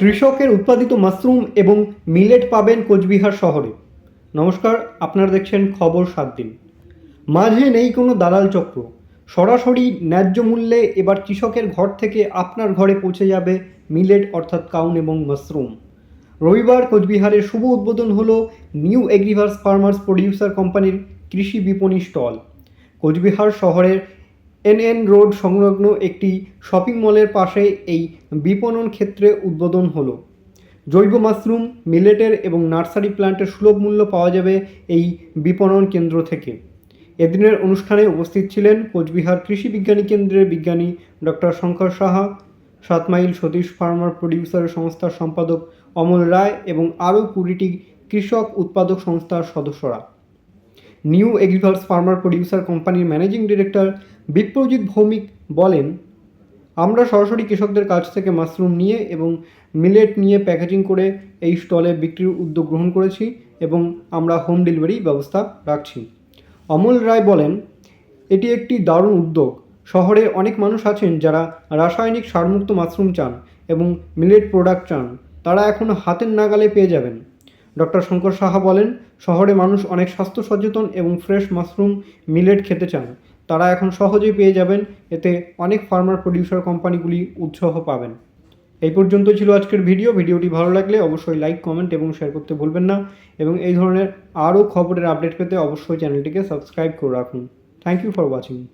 কৃষকের উৎপাদিত মাশরুম এবং মিলেট পাবেন কোচবিহার শহরে। নমস্কার, আপনারা দেখছেন খবর সাত দিন। মাঝে নেই কোনো দালাল চক্র। সরাসরি ন্যায্য মূল্যে এবার কৃষকের ঘর থেকে আপনার ঘরে পৌঁছে যাবে মিলেট অর্থাৎ কাউন এবং মাশরুম। রবিবার কোচবিহারের শুভ উদ্বোধন হলো নিউ এগ্রিভার্স ফার্মার্স প্রডিউসার কোম্পানির কৃষি বিপণী স্টল। কোচবিহার শহরের এনএন রোড সংলগ্ন একটি শপিং মলের পাশে এই বিপণন ক্ষেত্রে উদ্বোধন হলো। জৈব মাশরুম, মিলেটের এবং নার্সারি প্ল্যান্টের সুলভ মূল্য পাওয়া যাবে এই বিপণন কেন্দ্র থেকে। এদিনের অনুষ্ঠানে উপস্থিত ছিলেন কোচবিহার কৃষি বিজ্ঞানী কেন্দ্রের বিজ্ঞানী doctor Shankar Saha Satmile Satish farmer producer সংস্থার সম্পাদক অমল রায় এবং আরও কুড়িটি কৃষক উৎপাদক সংস্থার সদস্যরা। নিউ এগ্রিকালচার ফার্মার প্রডিউসার কোম্পানির ম্যানেজিং ডিরেক্টর বিপ্রজিৎ ভৌমিক বলেন, আমরা সরাসরি কৃষকদের কাছ থেকে মাশরুম নিয়ে এবং মিলেট নিয়ে প্যাকেজিং করে এই স্টলে বিক্রির উদ্যোগ গ্রহণ করেছি এবং আমরা হোম ডেলিভারি ব্যবস্থা রাখছি। অমল রায় বলেন, এটি একটি দারুণ উদ্যোগ। শহরে অনেক মানুষ আছেন যারা রাসায়নিক সারমুক্ত মাশরুম চান এবং মিলেট প্রোডাক্ট চান। তারা এখন হাতের নাগালে পেয়ে যাবেন। ডক্টর শঙ্কর সাহা বলেন, শহরে মানুষ অনেক স্বাস্থ্য সচেতন এবং ফ্রেশ মাশরুম, মিলেট খেতে চান। তারা এখন সহজেই পেয়ে যাবেন, এতে অনেক ফার্মার, প্রডিউসার কোম্পানিগুলি উৎসাহ পাবেন। এই পর্যন্ত ছিল আজকের ভিডিও। ভিডিওটি ভালো লাগলে অবশ্যই লাইক, কমেন্ট এবং শেয়ার করতে ভুলবেন না। এবং এই ধরনের আরও খবরের আপডেট পেতে অবশ্যই চ্যানেলটিকে সাবস্ক্রাইব করে রাখুন। Thank you for watching.